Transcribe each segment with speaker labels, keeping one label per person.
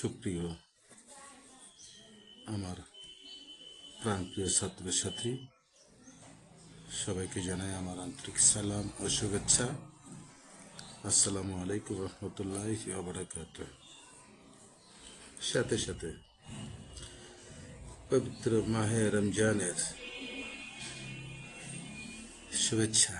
Speaker 1: সুপ্রিয় আমার প্রাণপ্রিয় ছাত্রছাত্রী সবাইকে জানাই আমার আন্তরিক সালাম ও শুভেচ্ছা আসসালামু আলাইকুম রহমতুল্লাহ আবরাকাত সাথে সাথে পবিত্র মাহে রমজানের শুভেচ্ছা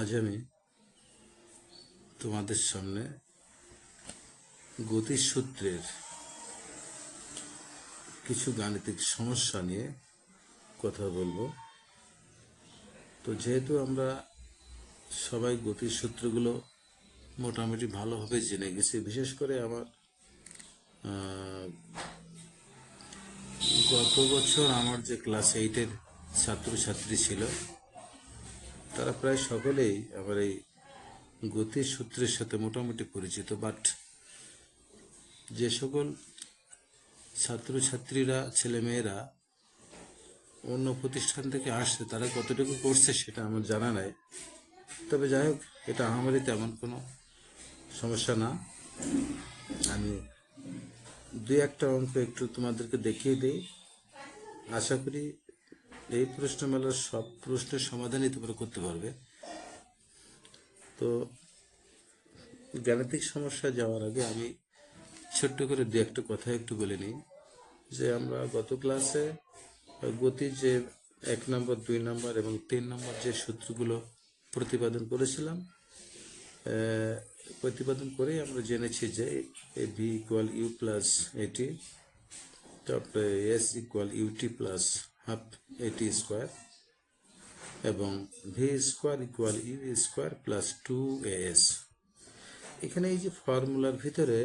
Speaker 1: আজ আমি তোমাদের সামনে গতিসূত্রের কিছু গাণিতিক সমস্যা নিয়ে কথা বলব। তো যেহেতু আমরা সবাই গতিসূত্রগুলো মোটামুটি ভালোভাবে জেনে গেছি, বিশেষ করে আমার গত বছর আমার যে ক্লাস এইটের ছাত্রছাত্রী ছিল তারা প্রায় সকলেই আমার এই গতির সূত্রের সাথে মোটামুটি পরিচিত বাট যে সকল ছাত্রছাত্রীরা, ছেলেমেয়েরা অন্য প্রতিষ্ঠান থেকে আসছে, তারা কতটুকু করছে সেটা আমার জানা নাই। তবে যাই হোক, এটা আমারই তেমন কোনো সমস্যা না। আমি দুই একটা অঙ্ক একটু তোমাদেরকে দেখিয়ে দিই। আশা করি এই প্রশ্নমালার সব প্রশ্নের সমাধানই তোমরা করতে পারবে। তো গাণিতিক সমস্যা যাওয়ার আগে আমি ছোট্ট করে দু একটা কথা একটু বলে নিই, যে আমরা গত ক্লাসে গতির যে এক নম্বর, দুই নম্বর এবং তিন নম্বর যে সূত্রগুলো প্রতিপাদন করেছিলাম প্রতিপাদন করেই আমরা জেনেছি যে এ V equal U plus AT তারপরে S equal UT plus half AT square এবং V square equal U square plus two S এখানে এই যে ফর্মুলার ভিতরে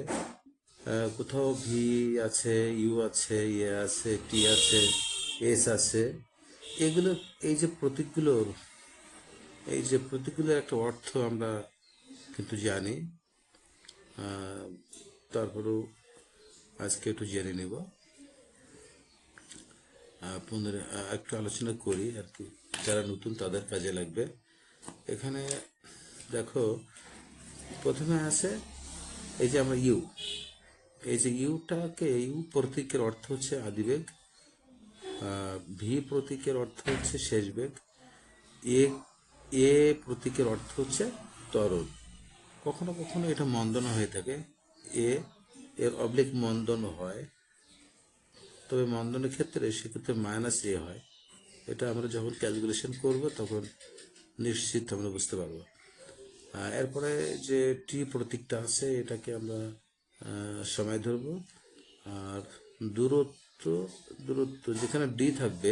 Speaker 1: কোথাও ভি আছে ইউ আছে ইয়ে আছে টি আছে এস আছে, এগুলো, এই যে প্রতীকগুলোর, এই যে প্রতীকগুলোর একটা অর্থ আমরা কিন্তু জানি। তারপরেও আজকে একটু জেনে নেব। পুনরে একটু আলোচনা করি আর কি, যারা নতুন তাদের কাজে লাগবে। এখানে দেখো, প্রথমে আছে এই যে আমরা ইউ। এই যে ইউটাকে, ইউ প্রতীকের অর্থ হচ্ছে আদিবেগ ভি প্রতীকের অর্থ হচ্ছে শেষ বেগ এ এ প্রতীকের অর্থ হচ্ছে তরল। কখনো কখনো এটা মন্দন হয়ে থাকে। এ, এর অবলিক মন্দন হয়। তবে মন্দনের ক্ষেত্রে সেক্ষেত্রে মাইনাস এ হয়। এটা আমরা যখন ক্যালকুলেশন করব, তখন নিশ্চিত আমরা বুঝতে পারব। এরপরে যে টি প্রতীকটা আছে, এটাকে আমরা সময় ধরবো। আর দূরত্ব দূরত্ব যেখানে ডি থাকবে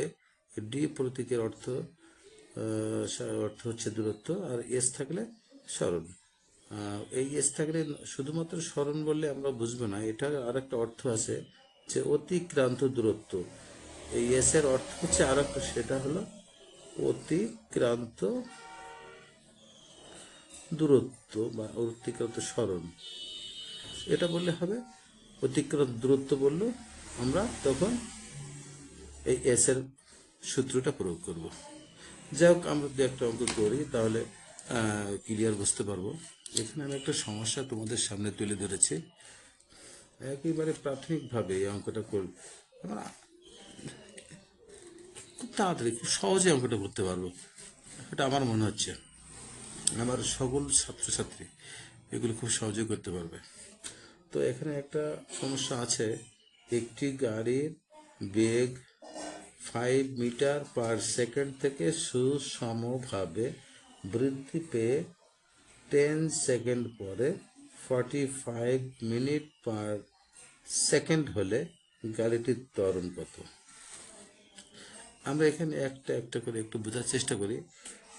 Speaker 1: ডি প্রতীকের অর্থ অর্থ হচ্ছে দূরত্ব, আর এস থাকলে স্মরণ। এই এস থাকলে শুধুমাত্র স্মরণ বললে আমরা বুঝব না। এটার আর একটা অর্থ আছে যে অতিক্রান্ত দূরত্ব। এই এস এর অর্থ হচ্ছে আর একটা সেটা হলো অতিক্রান্ত দূরত্ব বা অতিক্রান্ত স্মরণ এটা বললে হবে অতিক্রান্ত দূরত্ব বললে আমরা তখন এই এস এর সূত্রটা প্রয়োগ করব। যাই হোক, আমরা যদি একটা অঙ্ক করি, তাহলে ক্লিয়ার বুঝতে পারব। এখানে আমি একটা সমস্যা তোমাদের সামনে তুলে ধরেছি। একেবারে প্রাথমিকভাবে এই অঙ্কটা কর আমরা খুব তাড়াতাড়ি, খুব সহজে অঙ্কটা করতে পারব। এটা আমার মনে হচ্ছে। আমার সকল ছাত্রছাত্রী এগুলো খুব সহজে করতে পারবে। তো এখানে একটা সমস্যা আছে। একটি গাড়ির বেগ ফাইভ মিটার পার সেকেন্ড থেকে সুসমভাবে বৃদ্ধি পেয়ে টেন সেকেন্ড পরে forty five minute per second হলে গাড়িটির ত্বরণ কত? আমরা এখানে একটা একটা করে একটু বোঝার চেষ্টা করি।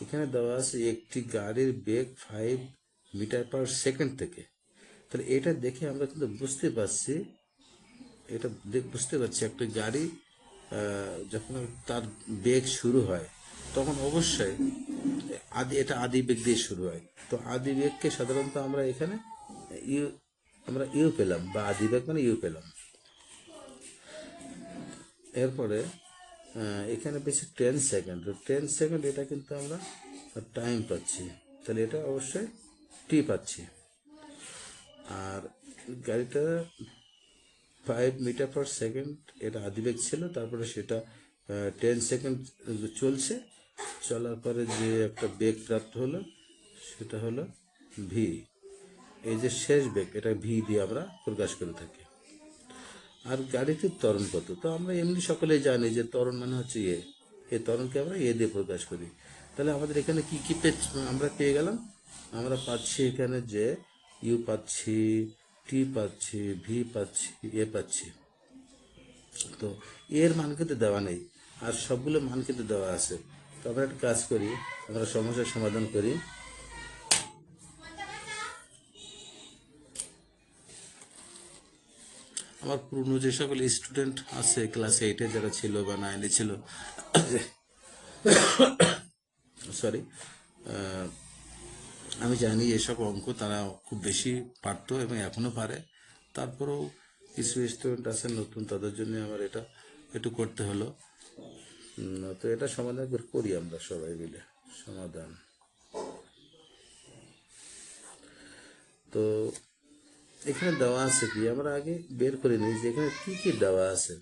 Speaker 1: এখানে দেওয়া আছে একটি গাড়ির বেগ ফাইভ মিটার পার সেকেন্ড থেকে। তাহলে এটা দেখে আমরা কিন্তু বুঝতে পারছি, এটা বুঝতে পারছি একটা গাড়ি যখন তার বেগ শুরু হয়, তখন অবশ্যই আদি এটা আদি বেগ দিয়ে শুরু হয়। তো আদি বেগকে সাধারণত আমরা এখানে ইউ আমরা ইউ পেলাম, বা আদি বেগ মানে ইউ পেলাম। এরপরে এখানে বেশি টেন সেকেন্ড টেন সেকেন্ড এটা কিন্তু আমরা টাইম পাচ্ছি। তাহলে এটা অবশ্যই টি পাচ্ছি। আর গাড়িটা ফাইভ মিটার পার সেকেন্ড এটা আদিবেগ ছিল। তারপরে সেটা টেন সেকেন্ড চলছে। চলার পরে যে একটা বেগ প্রাপ্ত হলো, সেটা হলো ভি এই যে শেষ বেগ, এটা ভি দিয়ে আমরা প্রকাশ করে থাকি। আর গাড়িটির ত্বরণ কত? তো আমরা এমনি সকলেই জানি যে ত্বরণ মানে হচ্ছে এ। এই ত্বরণকে আমরা এ দিয়ে প্রকাশ করি। তাহলে আমাদের এখানে কি কি পে- আমরা পেয়ে গেলাম? আমরা পাচ্ছি এখানে যে ইউ পাচ্ছি, টি পাচ্ছি, ভি পাচ্ছি, এ পাচ্ছি। তো এর মান কিন্তু দেওয়া নেই। আর সবগুলো মান কিন্তু দেওয়া আছে। তো আমরা একটা কাজ করি, আমরা সমস্যার সমাধান করি। আমার পুরনো যে সকল স্টুডেন্ট আছে ক্লাস এইটে যারা ছিল বা নাইনে ছিল সরি আমি জানি এসব অঙ্ক তারা খুব বেশি পারতো এবং এখনও পারে। তারপরেও কিছু স্টুডেন্ট আছে নতুন, তাদের জন্য আমার এটা একটু করতে হলো। তো এটা সমাধান করি আমরা সবাই মিলে, সমাধান। তো এখানে দেওয়া আছে কি? আমরা আগে বের করে নিই যে এখানে কি কি দেওয়া আছে।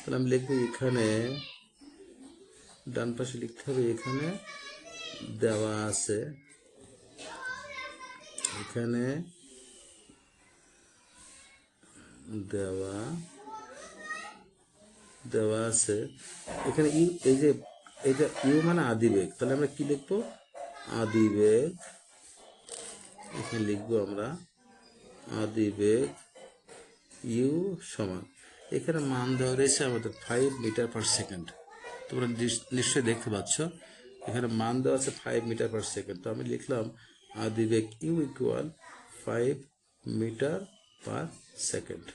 Speaker 1: তাহলে আমি লিখব এখানে, ডান পাশে লিখতে হবে এখানে দেওয়া আছে। এখানে দেওয়া দেওয়া আছে। এখানে ইউ, এই যে এটা ইউ মানে আদিবেগ। তাহলে আমরা কি লিখব? আদিবেগ। এখানে লিখব আমরা আদিবেগ ইউ সমান। এখানে মান দেওয়া রয়েছে আমাদের ফাইভ মিটার পার সেকেন্ড তোমরা নিশ- নিশ্চয়ই দেখতে পাচ্ছ। এখানে মান দেওয়া আছে ফাইভ মিটার পার সেকেন্ড তো আমি লিখলাম আদিবেগ U equal five metre per second